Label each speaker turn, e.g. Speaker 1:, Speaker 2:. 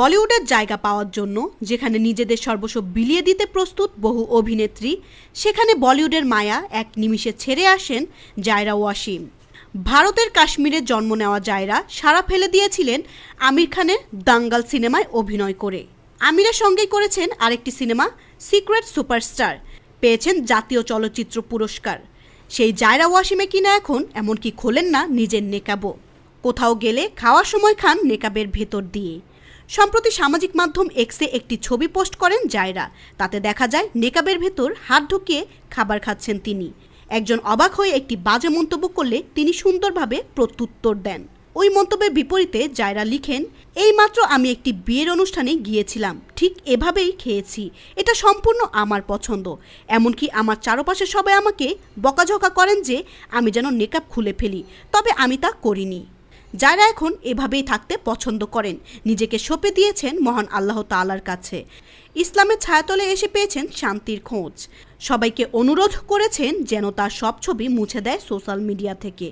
Speaker 1: বলিউডের জায়গা পাওয়ার জন্য, যেখানে নিজেদের সর্বস্ব বিলিয়ে দিতে প্রস্তুত বহু অভিনেত্রী, সেখানে বলিউডের মায়া এক নিমিষে ছেড়ে আসেন জায়রা ওয়াসিম। ভারতের কাশ্মীরে জন্ম নেওয়া জায়রা সারা ফেলে দিয়েছিলেন আমির খানের দাঙ্গাল সিনেমায় অভিনয় করে। আমিরের সঙ্গেই করেছেন আরেকটি সিনেমা, সিক্রেট সুপারস্টার, পেয়েছেন জাতীয় চলচ্চিত্র পুরস্কার। সেই জায়রা ওয়াসিমে কিনা এখন এমনকি খোলেন না নিজের নেকাবো। কোথাও গেলে খাওয়ার সময় খান নেকাবের ভেতর দিয়ে। সম্প্রতি সামাজিক মাধ্যম এক্সে একটি ছবি পোস্ট করেন জায়রা। তাতে দেখা যায়, নেকাবের ভেতর হাত ঢুকিয়ে খাবার খাচ্ছেন তিনি। একজন অবাক হয়ে একটি বাজে মন্তব্য করলে তিনি সুন্দরভাবে প্রত্যুত্তর দেন। ওই মন্তব্যের বিপরীতে জায়রা লিখেন এইমাত্র আমি একটি বিয়ের অনুষ্ঠানে গিয়েছিলাম। ঠিক এভাবেই খেয়েছি। এটা সম্পূর্ণ আমার পছন্দ। এমনকি আমার চারপাশে সবাই আমাকে বকাঝকা করেন যে, আমি যেন নেকাব খুলে ফেলি। তবে আমি তা করিনি। যারা এখন এভাবেই থাকতে পছন্দ করেন। নিজেকে সঁপে দিয়েছেন মহান আল্লাহ তালার কাছে। ইসলামের ছায়াতলে এসে পেয়েছেন শান্তির খোঁজ। সবাইকে অনুরোধ করেছেন যেন তার সব ছবি মুছে দেয় সোশ্যাল মিডিয়া থেকে।